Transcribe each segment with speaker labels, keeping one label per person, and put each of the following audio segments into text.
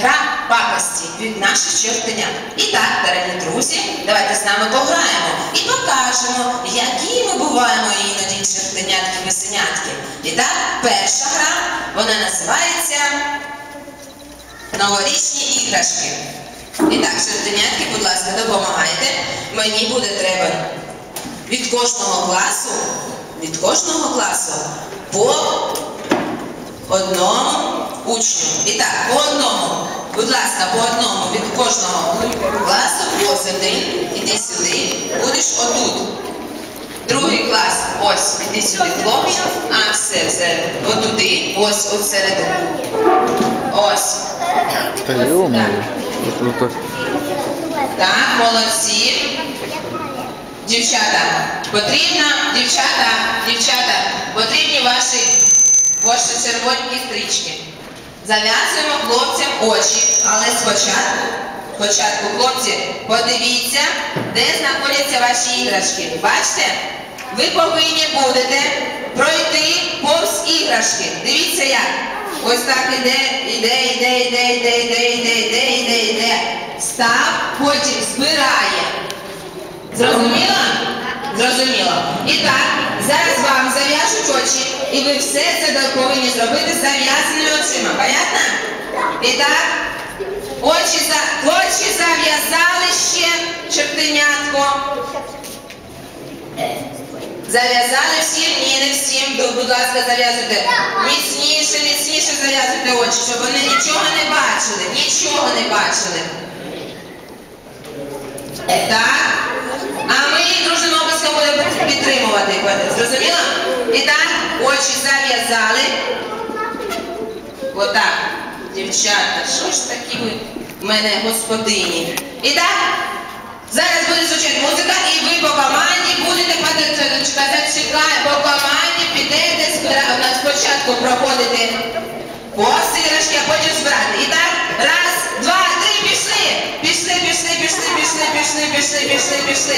Speaker 1: Гра пакості від наших чортенят. І так, дорогі друзі, давайте з нами пограємо і покажемо, які ми буваємо іноді чортенятки весенятки. І так, перша гра, вона називається Новорічні іграшки. І так, чортенятки, будь ласка, допомагайте. Мені буде треба від кожного класу, від кожного класу по одному учню. І так, по одному. Будь ласка, по одному від кожного класу ось один. Іди сюди. Будеш отут. Другий клас, ось, іди сюди, хлопчик. А, все, все. Отуди. Ось, от середину. Ось.
Speaker 2: Та йома.
Speaker 1: Так, молодці. Дівчата, потрібно, дівчата, дівчата, потрібні ваші, ваші червоні стрічки. Зав'язуємо хлопцям очі, але спочатку, спочатку, хлопці, подивіться, де знаходяться ваші іграшки. Бачите? Ви повинні будете пройти повз іграшки. Дивіться як. Ось так іде, іде, іде, іде, іде, іде, іде, іде, іде, іде. Став, потім збирає. Зрозуміло? Зрозуміло. І так, зараз вам зав'яжуть очі, і ви все це повинні зробити з зав'язаними очима. Понятно? І так, очі, за... очі зав'язали ще чертенятко. Зав'язали всім? Ні, не всім. Будь- ласка, зав'язуйте. Міцніше, міцніше зав'язуйте очі, щоб вони нічого не бачили. Нічого не бачили. Так. А ми дружним обласком будемо підтримувати. Зрозуміло? І так, очі зав'язали. Отак. Дівчата, що ж такі ви в мене господині? І так, зараз буде звучати музика, і ви по команді будете казати, чекай, по команді підете спочатку проходити повз іграшки, а потім збирати. І так, раз, два, три, пішли! Пішли, пішли, пішли, пішли, пішли, пішли, пішли, пішли,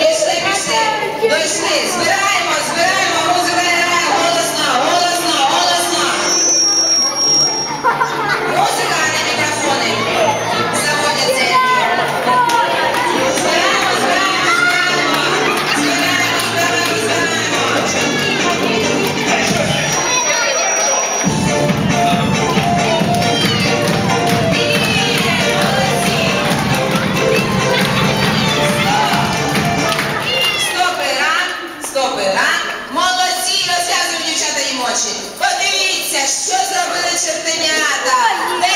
Speaker 1: пішли, пішли, дійшли, збираємо, ночі. Подивіться, що зробили чертенята.